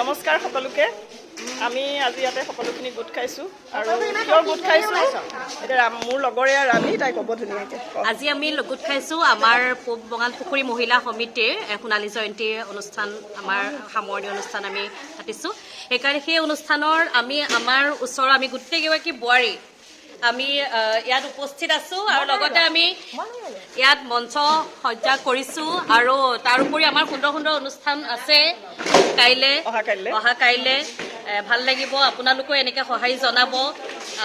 নমস্কাৰ সকলোকে। আমি আজি ইয়াতে সকলোখিনি গোট খাইছোঁ আৰু কিয় গোট খাইছোঁ? এতিয়া মোৰ লগৰে ৰাণী তাই ক'ব ধুনীয়াকৈ আজি আমি গোট খাইছোঁ আমাৰ পূব বঙাল পুখুৰী মহিলা সমিতিৰ সোণালী জয়ন্তী অনুষ্ঠান আমাৰ সামৰণি অনুষ্ঠান আমি পাতিছোঁ। সেইকাৰণে সেই অনুষ্ঠানৰ আমি আমাৰ ওচৰৰ আমি গোটেইগৰাকী বোৱাৰী আমি ইয়াত উপস্থিত আছোঁ আৰু লগতে আমি ইয়াত মঞ্চ সজ্জা কৰিছোঁ আৰু তাৰোপৰি আমাৰ সুন্দৰ সুন্দৰ অনুষ্ঠান আছে কাইলৈ অহা কাইলৈ ভাল লাগিব আপোনালোকেও এনেকৈ সঁহাৰি জনাব।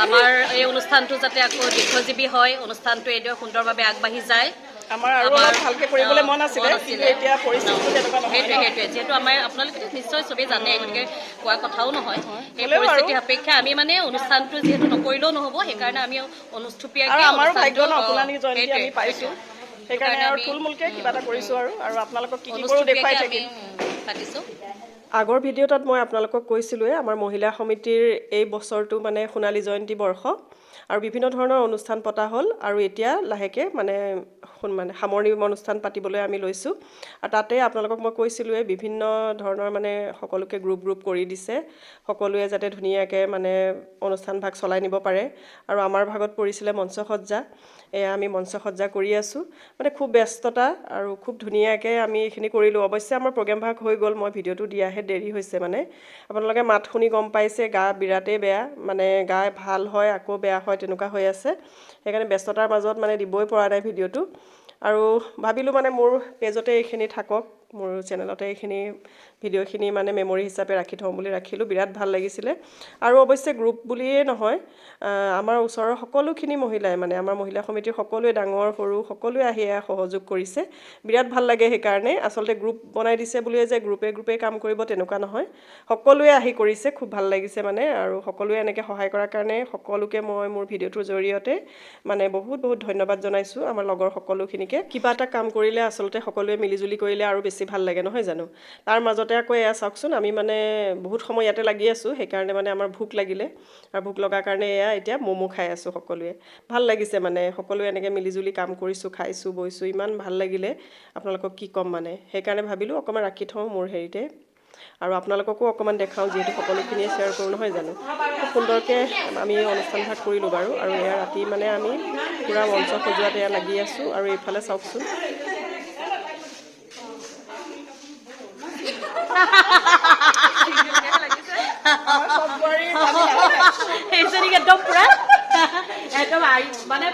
আমাৰ এই অনুষ্ঠানটো যাতে আকৌ দীৰ্ঘজীৱী হয় অনুষ্ঠানটো এইদৰে সুন্দৰভাৱে আগবাঢ়ি যায়। আমাৰ আৰু অলপ ভালকৈ কৰিবলৈ মন আছিলে কিন্তু এতিয়া পৰিস্থিতিটো তেনেকুৱা নহয় সেইটোৱে সেইটোৱে যিহেতু আমাৰ আপোনালোকে নিশ্চয় চবেই জানে গতিকে কোৱা কথাও নহয়। সেই পৰিস্থিতি সাপেক্ষে আমি মানে অনুষ্ঠানটো যিহেতু নকৰিলেও নহ'ব সেইকাৰণে আমি অনুষ্ঠুপীয়াকৈ আমাৰো ভাগ্য ন জয়ন্তী আমি পাইছোঁ। সেইকাৰণে আৰু থুলমূলকৈ কিবা এটা কৰিছোঁ আৰু আৰু আপোনালোকক কি কি কৰোঁ দেখুৱাই থাকিম পাতিছোঁ। আগৰ ভিডিঅ'টোত মই আপোনালোকক কৈছিলোঁৱে আমাৰ মহিলা সমিতিৰ এই বছৰটো মানে সোণালী জয়ন্তী বৰ্ষ আৰু বিভিন্ন ধৰণৰ অনুষ্ঠান পতা হ'ল আৰু এতিয়া লাহেকৈ মানে মানে সামৰণি অনুষ্ঠান পাতিবলৈ আমি লৈছোঁ। আৰু তাতে আপোনালোকক মই কৈছিলোঁৱে বিভিন্ন ধৰণৰ মানে সকলোকে গ্ৰুপ গ্ৰুপ কৰি দিছে সকলোৱে যাতে ধুনীয়াকৈ মানে অনুষ্ঠানভাগ চলাই নিব পাৰে। আৰু আমাৰ ভাগত পৰিছিলে মঞ্চসজ্জা এয়া আমি মঞ্চসজ্জা কৰি আছোঁ। মানে খুব ব্যস্ততা আৰু খুব ধুনীয়াকৈ আমি এইখিনি কৰিলোঁ। অৱশ্যে আমাৰ প্ৰগ্ৰেমভাগ হৈ গ'ল মই ভিডিঅ'টো দিয়াহে দেৰি হৈছে মানে। আপোনালোকে মাত শুনি গম পাইছে গা বিৰাটেই বেয়া মানে গা ভাল হয় আকৌ বেয়া হয় তেনেকুৱা হৈ আছে। সেইকাৰণে ব্যস্ততাৰ মাজত মানে দিবই পৰা নাই ভিডিঅ'টো। আৰু ভাবিলোঁ মানে মোৰ পেজতে এইখিনি থাকক। মোৰ চেনেলতে এইখিনি ভিডিঅ'খিনি মানে মেমৰি হিচাপে ৰাখি থওঁ বুলি ৰাখিলোঁ বিৰাট ভাল লাগিছিলে। আৰু অৱশ্যে গ্ৰুপ বুলিয়ে নহয় আমাৰ ওচৰৰ সকলোখিনি মহিলাই মানে আমাৰ মহিলা সমিতিৰ সকলোৱে ডাঙৰ সৰু সকলোৱে আহি এয়া সহযোগ কৰিছে। বিৰাট ভাল লাগে সেইকাৰণে আচলতে গ্ৰুপ বনাই দিছে বুলিয়ে যে গ্ৰুপে গ্ৰুপে কাম কৰিব তেনেকুৱা নহয়। সকলোৱে আহি কৰিছে খুব ভাল লাগিছে মানে আৰু সকলোৱে এনেকৈ সহায় কৰাৰ কাৰণে সকলোকে মই মোৰ ভিডিঅ'টোৰ জৰিয়তে মানে বহুত বহুত ধন্যবাদ জনাইছোঁ আমাৰ লগৰ সকলোখিনিকে। কিবা এটা কাম কৰিলে আচলতে সকলোৱে মিলিজুলি কৰিলে আৰু বেছি ভাল লাগে নহয় জানো? তাৰ মাজতে আকৌ এয়া চাওকচোন আমি মানে বহুত সময় ইয়াতে লাগি আছোঁ সেইকাৰণে মানে আমাৰ ভোক লাগিলে। আৰু ভোক লগাৰ কাৰণে এয়া এতিয়া ম'ম' খাই আছোঁ সকলোৱে। ভাল লাগিছে মানে সকলোৱে এনেকৈ মিলিজুলি কাম কৰিছোঁ খাইছোঁ বৈছোঁ ইমান ভাল লাগিলে। আপোনালোকক কি ক'ম মানে? সেইকাৰণে ভাবিলোঁ অকণমান ৰাখি থওঁ মোৰ হেৰিতে। আৰু আপোনালোককো অকণমান দেখাওঁ যিহেতু সকলোখিনিয়ে শ্বেয়াৰ কৰোঁ নহয় জানো? খুব সুন্দৰকৈ আমি অনুষ্ঠানভাগ কৰিলোঁ বাৰু। আৰু এয়া ৰাতি মানে আমি পূৰা মঞ্চ সজোৱাত এয়া লাগি আছোঁ। আৰু এইফালে চাওকচোন। সেইজনীক একদম পুৰা, একদম মানে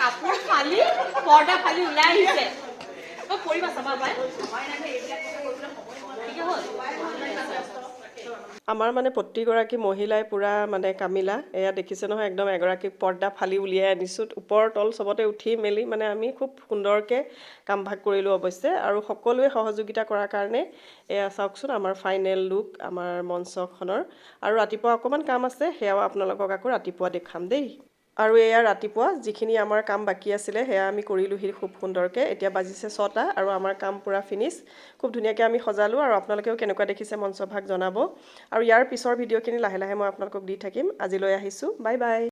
কাপোৰ ফালি, পৰ্দা ফালি ওলাই আহিছে। কৰিবা চাবা পাই ঠিকে হ'ল আমাৰ মানে প্ৰতিগৰাকী মহিলাই পূৰা মানে কামিলা। এয়া দেখিছে নহয় একদম এগৰাকী পৰ্দা ফালি উলিয়াই আনিছোঁ। ওপৰ তল চবতে উঠি মেলি মানে আমি খুব সুন্দৰকৈ কাম ভাগ কৰিলোঁ অৱশ্যে। আৰু সকলোৱে সহযোগিতা কৰাৰ কাৰণে এয়া চাওকচোন আমাৰ ফাইনেল লুক আমাৰ মঞ্চখনৰ। আৰু ৰাতিপুৱা অকণমান কাম আছে সেয়াও আপোনালোকক আকৌ ৰাতিপুৱা দেখাম দেই। আৰু এয়া ৰাতিপুৱা যিখিনি আমাৰ কাম বাকী আছিলে সেয়া আমি কৰিলোঁহি খুব সুন্দৰকৈ। এতিয়া বাজিছে ছটা আৰু আমাৰ কাম পূৰা ফিনিছ খুব ধুনীয়াকৈ আমি সজালোঁ আৰু আপোনালোকেও কেনেকুৱা দেখিছে মঞ্চভাগ জনাব। আৰু ইয়াৰ পিছৰ ভিডিঅ'খিনি লাহে লাহে মই আপোনালোকক দি থাকিম। আজিলৈ আহিছোঁ। Bye bye.